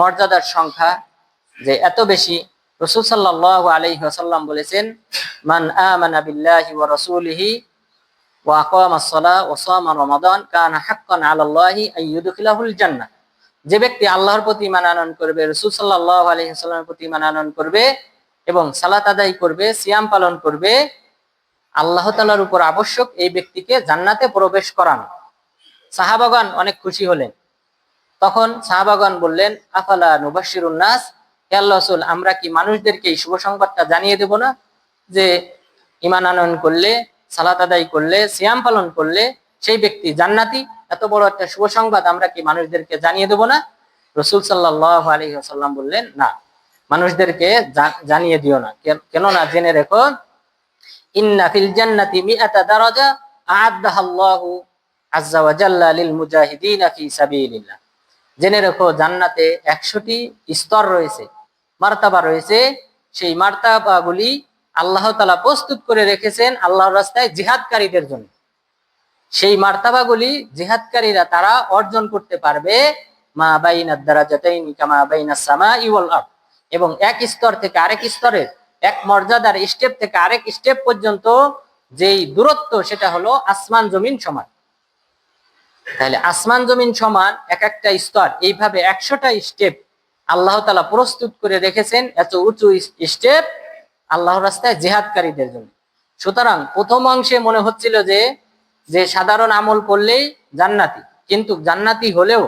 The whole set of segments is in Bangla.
মর্যাদার সংখ্যা যে এত বেশি, রসুল সাল্লাহ আলাইহি ওয়াসাল্লাম বলেছেন, মান আমানা বিল্লাহি ওয়া রাসূলিহি ওয়া আকামা সলা ওয়া হাক্কান আলাল্লাহি আন ইউদখিলাহুল যে ব্যক্তি আল্লাহর প্রতি ঈমান আনয়ন করবে, রসুল সাল্লাল্লাহু আলাইহি প্রতি ঈমান আনয়ন করবে এবং সালাত আদায় করবে, সিয়াম পালন করবে, আল্লাহ তাআলার উপর আবশ্যক এই ব্যক্তিকে জান্নাতে প্রবেশ করানো। সাহাবাগান অনেক খুশি হলেন। তখন সাহাবাগান বললেন, আফালা নুবাশিরুন নাস? হে রাসূল, আমরা কি মানুষদেরকে এই শুভ সংবাদটা জানিয়ে দেব না? যে ইমান আনয়ন করলে, সালাত আদায় করলে, সিয়াম পালন করলে সেই ব্যক্তি জান্নাতি, এত বড় একটা শুভ সংবাদ আমরা কি মানুষদেরকে জানিয়ে দেব না? রসুল সাল্লাহ আলী সাল্লাম বললেন, না, মানুষদেরকে জানিয়ে দিও না। কেন- কেননা জেনে রেখো, ইন্না ফিল জান্নাতি মিআতা দারাজা আ'আদ্দাহা আল্লাহু আজ্জা ওয়া জাল্লা লিল মুজাহিদিনা ফি সাবিলিল্লাহ। জেনে রেখো, জান্নাতে একশোটি স্তর রয়েছে, মার্তাবা রয়েছে। সেই মার্তাবাগুলি আল্লাহ তাআলা প্রস্তুত করে রেখেছেন আল্লাহর রাস্তায় জিহাদকারীদের জন্য। সেই মার্তাবাগুলি জিহাদকারীরা তারা অর্জন করতে পারবে, মা বাইনা দারাজাতাইনি কামা বাইনা সামাই ওয়াল আরদ। এবং এক স্তর থেকে আরেক স্তরের, এক মর্যাদার স্টেপ থেকে আরেক স্টেপ পর্যন্ত যেই দূরত্ব, সেটা হলো আসমান জমিন সমান। তাহলে আসমান জমিন সমান এক একটা স্তর, এইভাবে একশোটা স্টেপ আল্লাহ তালা প্রস্তুত করে রেখেছেন এত উঁচু স্টেপ আল্লাহর রাস্তায় জেহাদকারীদের জন্য। সুতরাং প্রথম অংশে মনে হচ্ছিল যে যে সাধারণ আমল করলেই জান্নাতি, কিন্তু জান্নাতি হলেও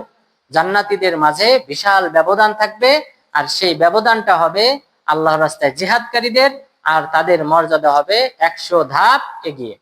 জান্নাতীদের মাঝে বিশাল ব্যবধান থাকবে, আর সেই ব্যবধানটা হবে আল্লাহর রাস্তায় জেহাদকারীদের, আর তাদের মর্যাদা হবে একশো ধাপ এগিয়ে।